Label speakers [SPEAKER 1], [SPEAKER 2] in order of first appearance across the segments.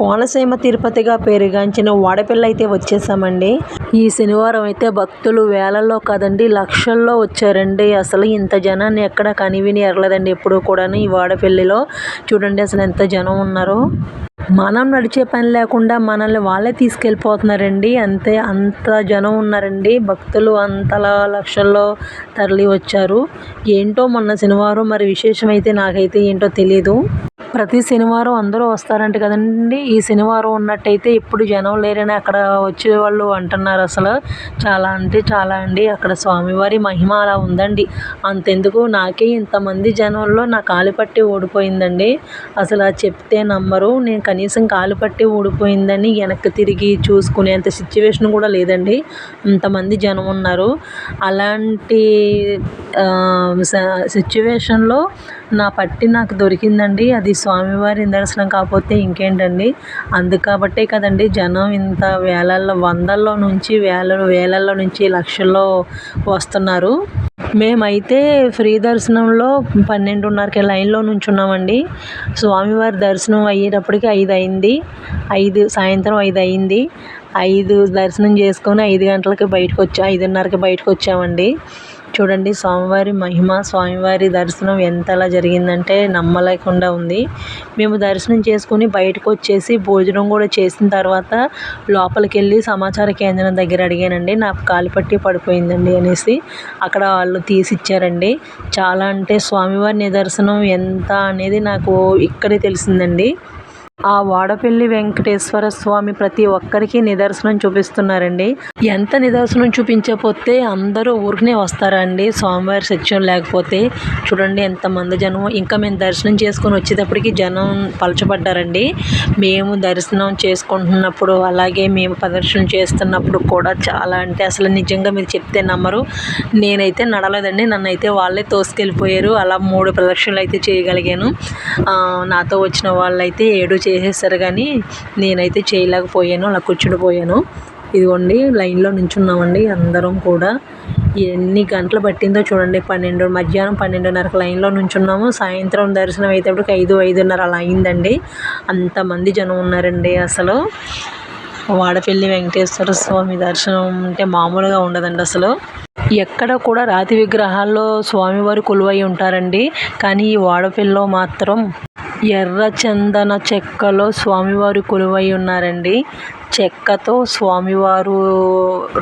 [SPEAKER 1] కోనసీమ తిరుపతిగా పేరుగాంచిన వాడపిల్ల అయితే వచ్చేసామండి ఈ శనివారం అయితే భక్తులు వేలల్లో కాదండి లక్షల్లో వచ్చారండి అసలు ఇంత జనాన్ని ఎక్కడ కనివిని ఎరలేదండి ఎప్పుడూ కూడాను ఈ వాడపల్లిలో చూడండి అసలు ఎంత జనం ఉన్నారు మనం నడిచే పని లేకుండా మనల్ని వాళ్ళే తీసుకెళ్ళిపోతున్నారండి అంతే అంత జనం ఉన్నారండి భక్తులు అంతలా లక్షల్లో తరలి వచ్చారు ఏంటో మొన్న శనివారం మరి విశేషమైతే నాకైతే ఏంటో తెలీదు ప్రతి శనివారం అందరూ వస్తారంట కదండి ఈ శనివారం ఉన్నట్టయితే ఇప్పుడు జనం లేరని అక్కడ వచ్చేవాళ్ళు అంటున్నారు అసలు చాలా అంటే చాలా అండి అక్కడ స్వామివారి మహిమ అలా ఉందండి అంతెందుకు నాకే ఇంతమంది జనంలో నా కాలు పట్టి ఓడిపోయిందండి అసలు చెప్తే నమ్మరు నేను కనీసం కాలు పట్టి ఓడిపోయిందని వెనక్కి తిరిగి చూసుకునేంత సిచ్యువేషన్ కూడా లేదండి ఇంతమంది జనం ఉన్నారు అలాంటి సిచ్యువేషన్లో నా పట్టి నాకు దొరికిందండి అది స్వామివారి దర్శనం కాకపోతే ఇంకేంటండి అందు కాబట్టే కదండి జనం ఇంత వేలల్లో వందల్లో నుంచి వేల వేలల్లో నుంచి లక్షల్లో వస్తున్నారు మేమైతే ఫ్రీ దర్శనంలో పన్నెండున్నరకి లైన్లో ఉన్నామండి స్వామివారి దర్శనం అయ్యేటప్పటికి ఐదు అయింది ఐదు సాయంత్రం ఐదు అయింది ఐదు దర్శనం చేసుకొని ఐదు గంటలకి బయటకు వచ్చా ఐదున్నరకి బయటకు వచ్చామండి చూడండి స్వామివారి మహిమ స్వామివారి దర్శనం ఎంతలా జరిగిందంటే నమ్మలేకుండా ఉంది మేము దర్శనం చేసుకుని బయటకు వచ్చేసి భోజనం కూడా చేసిన తర్వాత లోపలికి వెళ్ళి సమాచార కేంద్రం దగ్గర అడిగానండి నాకు కాలిపట్టి పడిపోయిందండి అనేసి అక్కడ వాళ్ళు తీసిచ్చారండి చాలా అంటే స్వామివారి నిదర్శనం ఎంత అనేది నాకు ఇక్కడే తెలిసిందండి ఆ వాడపల్లి వెంకటేశ్వర స్వామి ప్రతి ఒక్కరికి నిదర్శనం చూపిస్తున్నారండి ఎంత నిదర్శనం చూపించకపోతే అందరూ ఊరికనే వస్తారండి స్వామివారి సత్యం లేకపోతే చూడండి ఎంతమంది జనం ఇంకా మేము దర్శనం చేసుకొని వచ్చేటప్పటికి జనం పలచబడ్డారండి మేము దర్శనం చేసుకుంటున్నప్పుడు అలాగే మేము ప్రదర్శన చేస్తున్నప్పుడు కూడా చాలా అంటే అసలు నిజంగా మీరు చెప్తే నమ్మరు నేనైతే నడలేదండి నన్ను అయితే వాళ్ళే తోసుకెళ్ళిపోయారు అలా మూడు ప్రదక్షిణలు అయితే చేయగలిగాను నాతో వచ్చిన వాళ్ళైతే ఏడు చేసేసారు కానీ నేనైతే చేయలేకపోయాను అలా కూర్చుండిపోయాను ఇదిగోండి లైన్లో నించున్నామండి అందరం కూడా ఎన్ని గంటలు పట్టిందో చూడండి పన్నెండు మధ్యాహ్నం పన్నెండున్నరకు లైన్లో నుంచున్నాము సాయంత్రం దర్శనం అయ్యేటప్పటికి ఐదు ఐదున్నర అలా అయిందండి అంతమంది జనం ఉన్నారండి అసలు వాడపల్లి వెంకటేశ్వర స్వామి దర్శనం అంటే మామూలుగా ఉండదండి అసలు ఎక్కడ కూడా రాతి విగ్రహాల్లో స్వామివారు కొలువై ఉంటారండి కానీ ఈ వాడపల్లిలో మాత్రం ఎర్ర చందన చెక్కలో స్వామివారు కొలువై ఉన్నారండి చెక్కతో స్వామివారు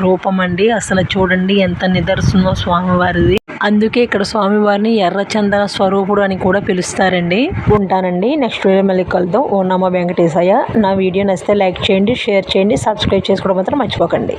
[SPEAKER 1] రూపం అండి అసలు చూడండి ఎంత నిదర్శనో స్వామివారిది అందుకే ఇక్కడ స్వామివారిని ఎర్ర చందన స్వరూపుడు అని కూడా పిలుస్తారండి ఉంటానండి నెక్స్ట్ వీడియో మళ్ళీ కలుద్దాం ఓ నమ్మ వెంకటేశయ్య నా వీడియో నచ్చితే లైక్ చేయండి షేర్ చేయండి సబ్స్క్రైబ్ చేసుకోవడం మాత్రం మర్చిపోకండి